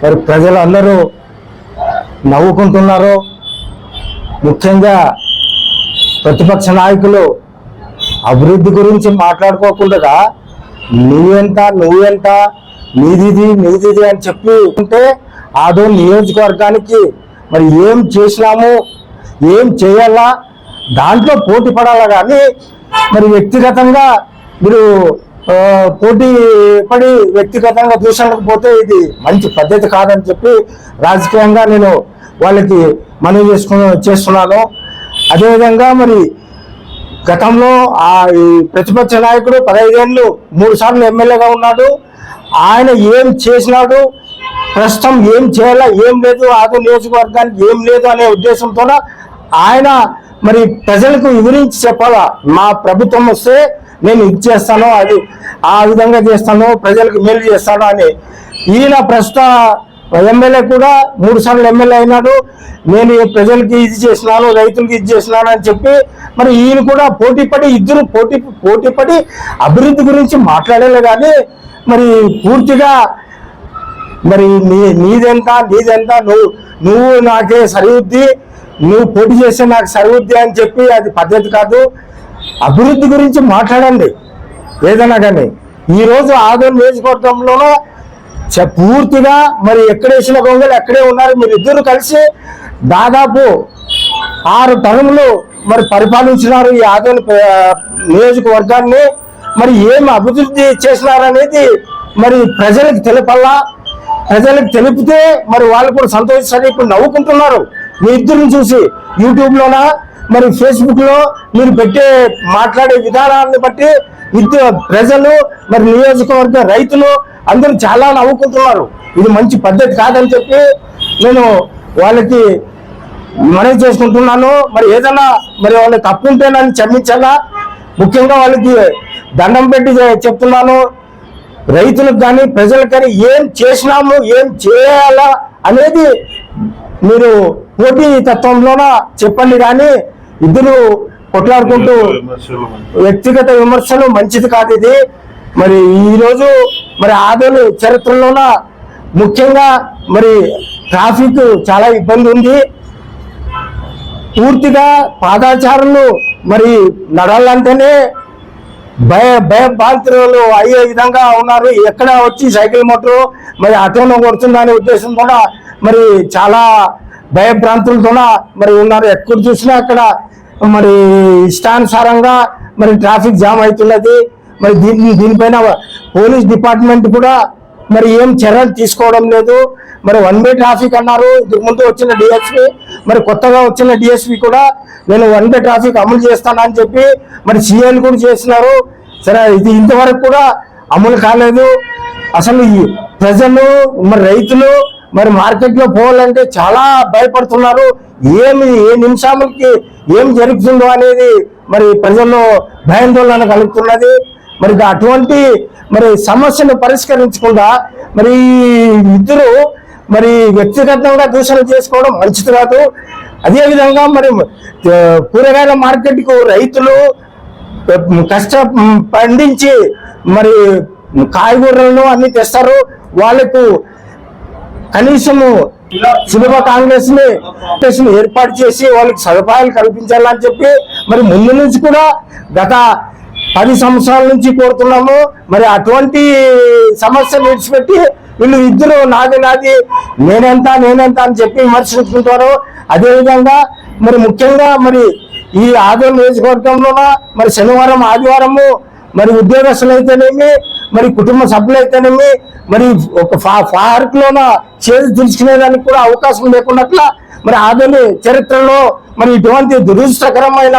మరి ప్రజలందరూ నవ్వుకుంటున్నారు ముఖ్యంగా ప్రతిపక్ష నాయకులు అభివృద్ధి గురించి మాట్లాడుకోకుండా నువ్వెంత నువ్వెంత నీదిది నీదిది అని చెప్పి ఉంటే ఆదో నియోజకవర్గానికి మరి ఏం చేసినాము ఏం చేయాలా దాంట్లో పోటీ పడాలా కానీ మరి వ్యక్తిగతంగా మీరు పోటీ పడి వ్యక్తిగతంగా చూసకపోతే పోతే ఇది మంచి పద్ధతి కాదని చెప్పి రాజకీయంగా నేను వాళ్ళకి మనవి చేసుకుని చేస్తున్నాను. అదేవిధంగా మరి గతంలో ఆ ఈ ప్రతిపక్ష నాయకుడు పదహైదేళ్ళు మూడు సార్లు ఎమ్మెల్యేగా ఉన్నాడు. ఆయన ఏం చేసినాడు? ప్రస్తుతం ఏం చేయాలా? ఏం లేదు? ఆదు నియోజకవర్గానికి ఏం లేదు అనే ఉద్దేశంతో ఆయన మరి ప్రజలకు వివరించి చెప్పాలా? మా ప్రభుత్వం వస్తే నేను ఇది చేస్తాను అది ఆ విధంగా చేస్తాను ప్రజలకు మేలు చేస్తాను అని ఈయన ప్రస్తుత ఎమ్మెల్యే కూడా మూడు సార్లు ఎమ్మెల్యే అయినాడు. నేను ప్రజలకి ఇది చేసినాను రైతులకి ఇది చేసినాను అని చెప్పి మరి ఈయన కూడా పోటీ పడి ఇద్దరు పోటీ పోటీ పడి అభివృద్ధి గురించి మాట్లాడలే కానీ మరి పూర్తిగా మరి నీ నీదెంత నీదెంత నువ్వు నువ్వు నాకే సరివుద్ది నువ్వు పోటీ చేస్తే నాకు సరివుద్ది అని చెప్పి అది పద్ధతి కాదు. అభివృద్ధి గురించి మాట్లాడండి. ఏదైనా కానీ. ఈరోజు ఆదం నియోజకవర్గంలోనూ చ- పూర్తిగా మరి ఎక్కడ వేసిన గొంగలు ఎక్కడే ఉన్నారు. మీరు ఇద్దరు కలిసి దాదాపు ఆరు టర్ములు మరి పరిపాలించినారు ఈ ఆదోని నియోజకవర్గాన్ని. మరి ఏం అభివృద్ధి చేసినారనేది మరి ప్రజలకు తెలపల్లా. ప్రజలకు తెలిపితే మరి వాళ్ళు కూడా సంతోషిస్తారు ఇప్పుడు నవ్వుకుంటున్నారు. మీ ఇద్దరిని చూసి యూట్యూబ్లోనా మరి ఫేస్బుక్లో మీరు పెట్టే మాట్లాడే విధానాన్ని బట్టి ఇద్దరు ప్రజలు మరి నియోజకవర్గ రైతులు అందరూ చాలా నవ్వుకుంటున్నారు. ఇది మంచి పద్ధతి కాదని చెప్పి నేను వాళ్ళకి మనవి చేసుకుంటున్నాను. మరి ఏదైనా మరి వాళ్ళకి తప్పు ఉంటే నన్ను క్షమించాలా? ముఖ్యంగా వాళ్ళకి దండం పెట్టి చెప్తున్నాను. రైతులకు కానీ ప్రజలకు కానీ ఏం చేసినాము ఏం చేయాలా అనేది మీరు పోటీ తత్వంలోన చెప్పండి కానీ ఇద్దరు కొట్లాడుకుంటూ వ్యక్తిగత విమర్శలు మంచిది కాదు ఇది. మరి ఈ రోజు మరి ఆదోని చరిత్రలోన ముఖ్యంగా మరి ట్రాఫిక్ చాలా ఇబ్బంది ఉంది. పూర్తిగా పాదాచారులు మరి నడాలంటేనే భయ భయభాంతులు అయ్యే విధంగా ఉన్నారు. ఎక్కడ వచ్చి సైకిల్ మోటార్ మరి అటోలో కొడుతుందనే ఉద్దేశంతో మరి చాలా భయభ్రాంతులతో మరి ఉన్నారు. ఎక్కడ చూసినా అక్కడ మరి ఇష్టానుసారంగా మరి ట్రాఫిక్ జామ్ అవుతున్నది. మరి దీని దీనిపైన పోలీస్ డిపార్ట్మెంట్ కూడా మరి ఏం చర్యలు తీసుకోవడం లేదు. మరి వన్ వే ట్రాఫిక్ అన్నారు. ఇంతకు ముందు వచ్చిన డిఎస్పి మరి కొత్తగా వచ్చిన డిఎస్పి కూడా నేను వన్ వే ట్రాఫిక్ అమలు చేస్తానని చెప్పి మరి సీఎల్ కూడా చేసినారు. సరే ఇది ఇంతవరకు కూడా అమలు కాలేదు. అసలు ఈ ప్రజలు మరి రైతులు మరి మార్కెట్లో పోవాలంటే చాలా భయపడుతున్నారు. ఏమి ఏ నిమిషాలకి ఏం జరుగుతుందో అనేది మరి ప్రజల్లో భయాందోళన కలుగుతున్నది. మరి అటువంటి మరి సమస్యను పరిష్కరించకుండా మరి ఇద్దరు మరి వ్యక్తిగతంగా దూషణ చేసుకోవడం మంచిది కాదు. అదేవిధంగా మరి కూరగాయల మార్కెట్కు రైతులు కష్ట పండించి మరి కాయగూరలను అన్ని తెస్తారు. వాళ్ళకు కనీసము సులభ కాంగ్రెస్ని కాంగ్రెస్ని ఏర్పాటు చేసి వాళ్ళకి సదుపాయాలు కల్పించాలని చెప్పి మరి ముందు నుంచి కూడా గత పది సంవత్సరాల నుంచి కోరుతున్నాము. మరి అటువంటి సమస్యలు విడిచిపెట్టి వీళ్ళు ఇద్దరు నాది నాది నేనెంత నేనెంత అని చెప్పి విమర్శించుకుంటారు. అదేవిధంగా మరి ముఖ్యంగా మరి ఈ ఆదో నియోజకవర్గంలో మరి శనివారం ఆదివారము మరి ఉద్యోగస్తులు అయితేనేమి మరి కుటుంబ సభ్యులు అయితేనేమి మరి ఒక పార్క్ లోన చేతి తెలుసుకునేదానికి కూడా అవకాశం లేకున్నట్ల మరి ఆధుని చరిత్రలో మరి ఇటువంటి దురదృష్టకరమైన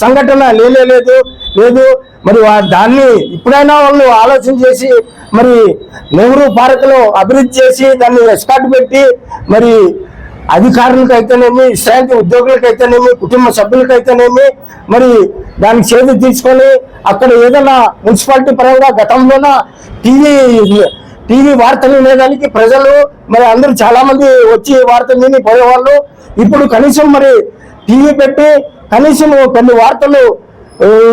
సంఘటన లేనే లేదు. లేదు మరి దాన్ని ఇప్పుడైనా వాళ్ళు ఆలోచన చేసి మరి నెహ్రూ పార్క్లో అభివృద్ధి చేసి దాన్ని ఎస్కాట్ పెట్టి మరి అధికారులకు అయితేనేమి ఉద్యోగులకైతేనేమి ఉద్యోగులకు అయితేనేమి కుటుంబ సభ్యులకు అయితేనేమి మరి దానికి చేతి తీసుకొని అక్కడ ఏదైనా మున్సిపాలిటీ పరంగా గతంలోన టీవీ టీవీ వార్తలు వినేదానికి ప్రజలు మరి అందరూ చాలా మంది వచ్చి వార్తలు విని పోయేవాళ్ళు. ఇప్పుడు కనీసం మరి టీవీ పెట్టి కనీసం కొన్ని వార్తలు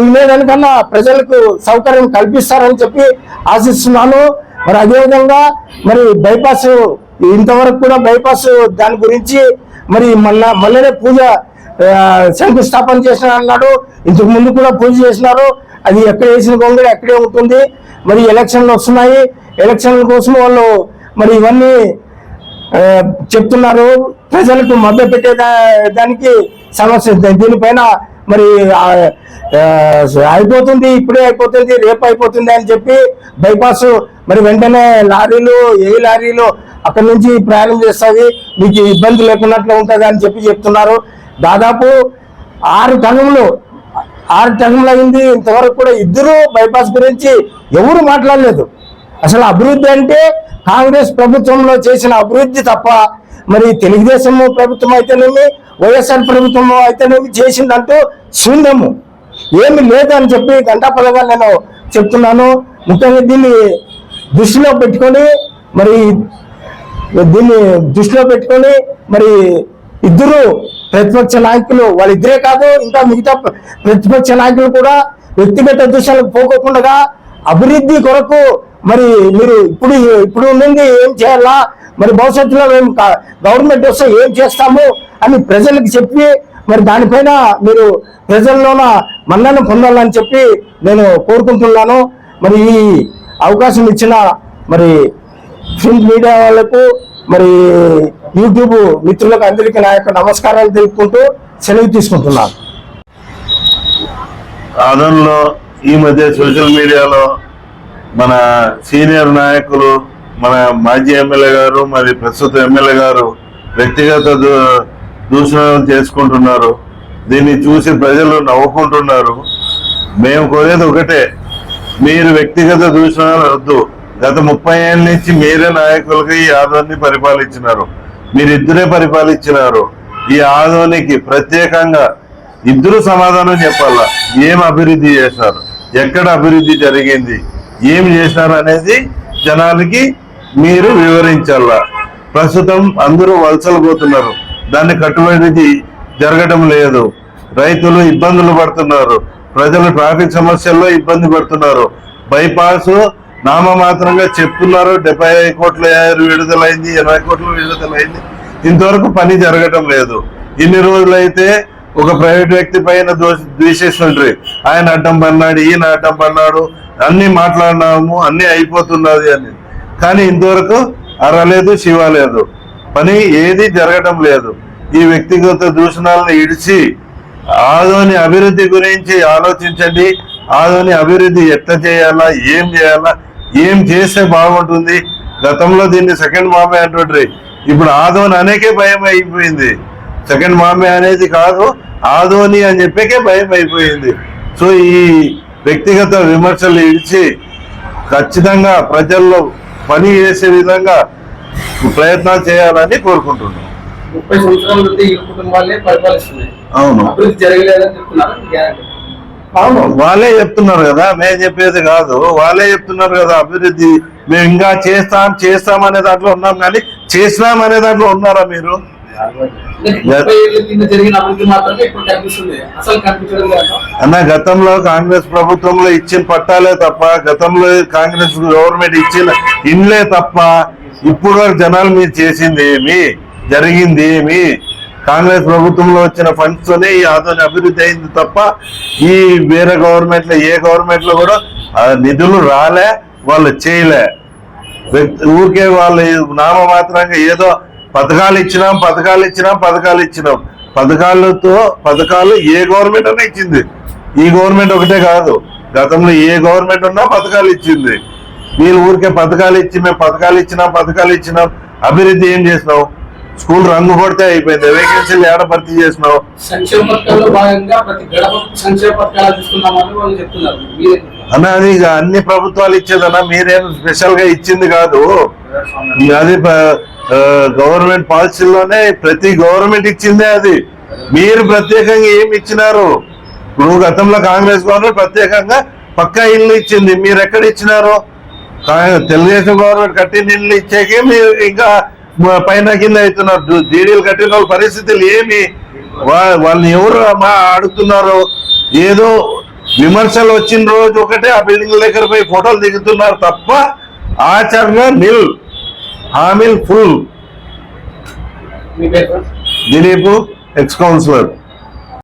వినేదానికన్నా ప్రజలకు సౌకర్యం కల్పిస్తారని చెప్పి ఆశిస్తున్నాను. మరి అదేవిధంగా మరి బైపాస్ ఇంతవరకు కూడా బైపాస్ దాని గురించి మరి మళ్ళా మళ్ళీ పూజ శంకుస్థాపన చేసిన అన్నాడు ఇంతకు ముందు కూడా పూజ చేసినారు. అది ఎక్కడ వేసిన గొంగళి అక్కడే ఉంటుంది. మరి ఎలక్షన్లు వస్తున్నాయి. ఎలక్షన్ల కోసం వాళ్ళు మరి ఇవన్నీ చెప్తున్నారు. ప్రజలకు మభ్య పెట్టే దా- దానికి సమస్య దీనిపైన మరి అయిపోతుంది ఇప్పుడే అయిపోతుంది రేపు అయిపోతుంది అని చెప్పి బైపాస్ మరి వెంటనే లారీలు ఏ లారీలు అక్కడ నుంచి ప్రయాణం చేస్తుంది మీకు ఇబ్బంది లేకున్నట్లు ఉంటుంది అని చెప్పి చెప్తున్నారు. దాదాపు ఆరు టన్నులు ఆరు టన్నులు అయింది. ఇంతవరకు కూడా ఇద్దరు బైపాస్ గురించి ఎవరు మాట్లాడలేదు. అసలు అభివృద్ధి అంటే కాంగ్రెస్ ప్రభుత్వంలో చేసిన అభివృద్ధి తప్ప మరి తెలుగుదేశం ప్రభుత్వం అయితేనేమి వైఎస్ఆర్ ప్రభుత్వం అయితేనేమి చేసిందంటూ శూన్యము. ఏమి లేదు అని చెప్పి గంటాపదగా నేను చెప్తున్నాను. ముఖ్యంగా దీన్ని దృష్టిలో పెట్టుకొని మరి దీన్ని దృష్టిలో పెట్టుకొని మరి ఇద్దరు ప్రతిపక్ష నాయకులు వాళ్ళిద్దరే కాదు ఇంకా మిగతా ప్రతిపక్ష నాయకులు కూడా వ్యక్తిగత దృశ్యాలకు పోకోకుండా అభివృద్ధి కొరకు మరి మీరు ఇప్పుడు ఇప్పుడు నుండి ఏం చేయాలా? మరి భవిష్యత్తులో మేము గవర్నమెంట్ వస్తే ఏం చేస్తాము అని ప్రజలకు చెప్పి మరి దానిపైన మీరు ప్రజల్లోన మన్నను పొందాలని చెప్పి నేను కోరుకుంటున్నాను. మరి ఈ అవకాశం ఇచ్చిన మరి ప్రింట్ మీడియా వాళ్ళకు మరి యూట్యూబ్ మిత్రులకు అందరికీ నా యొక్క నమస్కారాలు తెలుపుకుంటూ సెలవు తీసుకుంటున్నాను. ఆదంలో ఈ మధ్య సోషల్ మీడియాలో మన సీనియర్ నాయకులు మన మాజీ ఎమ్మెల్యే గారు మరి ప్రస్తుత ఎమ్మెల్యే గారు వ్యక్తిగత దూ- దూషణలు చేసుకుంటున్నారు. దీన్ని చూసి ప్రజలు నవ్వుకుంటున్నారు. మేము కోరేది ఒకటే మీరు వ్యక్తిగత దూషణలు వద్దు. గత ముప్పై ఏళ్ళ నుంచి మీరే నాయకులుగా ఈ ఆదోని పరిపాలించినారు. మీరిద్దరే పరిపాలించినారు. ఈ ఆదోనికి ప్రత్యేకంగా ఇద్దరు సమాధానం చెప్పాలా? ఏం అభివృద్ధి చేశారు? ఎక్కడ అభివృద్ధి జరిగింది? ఏం చేశారు అనేది జనాలకి మీరు వివరించాలా? ప్రస్తుతం అందరూ వలసలు పోతున్నారు. దాన్ని కట్టుబడి జరగడం లేదు. రైతులు ఇబ్బందులు పడుతున్నారు. ప్రజలు ట్రాఫిక్ సమస్యల్లో ఇబ్బంది పడుతున్నారు. బైపాస్ నామమాత్రంగా చెప్తున్నారు. డెబ్బై ఐదు కోట్ల విడుదలైంది ఇరవై కోట్ల విడుదలైంది. ఇంతవరకు పని జరగటం లేదు. ఇన్ని రోజులైతే ఒక ప్రైవేట్ వ్యక్తి పైన దోష- ద్వేషిస్తుండ్రి. ఆయన అడ్డం పన్నాడు ఈయన అడ్డం పన్నాడు అన్ని మాట్లాడినాము అన్ని అయిపోతున్నది అని. కానీ ఇంతవరకు అరలేదు శివ లేదు. పని ఏది జరగటం లేదు. ఈ వ్యక్తిగత దూషణాలను ఇడిచి ఆదోని అభివృద్ధి గురించి ఆలోచించండి. ఆదోని అభివృద్ధి ఎట్లా చేయాలా ఏం చేయాలా ఏం చేస్తే బాగుంటుంది? గతంలో దీన్ని సెకండ్ మామే అంటుండ్రి. ఇప్పుడు ఆదోని అనేకే భయం అయిపోయింది సెకండ్ మామే అనేది కాదు ఆదోని అని చెప్పేకే భయం అయిపోయింది సో ఈ వ్యక్తిగత విమర్శలు ఇడిచి ఖచ్చితంగా ప్రజల్లో పని చేసే విధంగా ప్రయత్నాలు చేయాలని కోరుకుంటున్నాను ముప్పై సంవత్సరాల నుండి ఈ కుటుంబాలే పరిపాలిస్తున్నాయి అవును. అభివృద్ధి జరగలేదని చెప్తున్నారు? అవును వాళ్ళే చెప్తున్నారు కదా మేము చెప్పేది కాదు. వాళ్ళే చెప్తున్నారు కదా అభివృద్ధి మేము ఇంకా చేస్తాం చేస్తాం అనే దాంట్లో ఉన్నాం కానీ చేసినాం అనే దాంట్లో ఉన్నారా మీరు? అన్న గతంలో కాంగ్రెస్ ప్రభుత్వంలో ఇచ్చిన పట్టాలే తప్ప గతంలో కాంగ్రెస్ గవర్నమెంట్ ఇచ్చిన ఇండ్లే తప్ప ఇప్పుడు వరకు జనాలు మీరు చేసింది ఏమి? జరిగింది ఏమి? కాంగ్రెస్ ప్రభుత్వంలో వచ్చిన ఫండ్స్ తోనే ఈ ఆదోని అభివృద్ధి అయింది తప్ప ఈ వేరే గవర్నమెంట్లో ఏ గవర్నమెంట్లో కూడా నిధులు రాలే వాళ్ళు చేయలే. ఊరికే వాళ్ళు నామమాత్రంగా ఏదో పథకాలు ఇచ్చినాం పథకాలు ఇచ్చినాం పథకాలు ఇచ్చినాం. పథకాలతో పథకాలు ఏ గవర్నమెంట్ అన్నా ఇచ్చింది. ఈ గవర్నమెంట్ ఒకటే కాదు. గతంలో ఏ గవర్నమెంట్ ఉన్నా పథకాలు ఇచ్చింది. మీరు ఊరికే పథకాలు ఇచ్చి మేము పథకాలు ఇచ్చినాం పథకాలు ఇచ్చినాం అభివృద్ధి ఏం చేసినావు? స్కూల్ రంగు కొడితే అయిపోయింది వేకెన్సీలు ఏడ భర్తీ చేసినావు? సంక్షేమ పథకాల్లో భాగంగా ప్రతి గడప సంక్షేమ పథకాలు చూస్తున్నామని వాళ్ళు చెప్తున్నారు. మీరే అన్న అది ఇక అన్ని ప్రభుత్వాలు ఇచ్చేదన్నా మీరేం స్పెషల్గా ఇచ్చింది కాదు. అది గవర్నమెంట్ పాలసీలోనే ప్రతి గవర్నమెంట్ ఇచ్చిందే అది. మీరు ప్రత్యేకంగా ఏమి ఇచ్చినారు? ఇప్పుడు గతంలో కాంగ్రెస్ గవర్నమెంట్ ప్రత్యేకంగా పక్కా ఇల్లు ఇచ్చింది. మీరు ఎక్కడ ఇచ్చినారు? తెలుగుదేశం గవర్నమెంట్ కట్టిన ఇల్లు ఇచ్చాకే మీరు ఇంకా పైన కింద అవుతున్నారు జీడీలు కట్టిన వాళ్ళ పరిస్థితులు ఏమి? వాళ్ళని ఎవరు మా అడుగుతున్నారు ఏదో విమర్శలు వచ్చిన రోజు ఒకటే ఆ బిల్డింగ్ దగ్గర పోయి ఫోటోలు దిగుతున్నారు తప్ప ఆచరణ నిల్ హామీల్ ఫుల్. Dileep ex councillor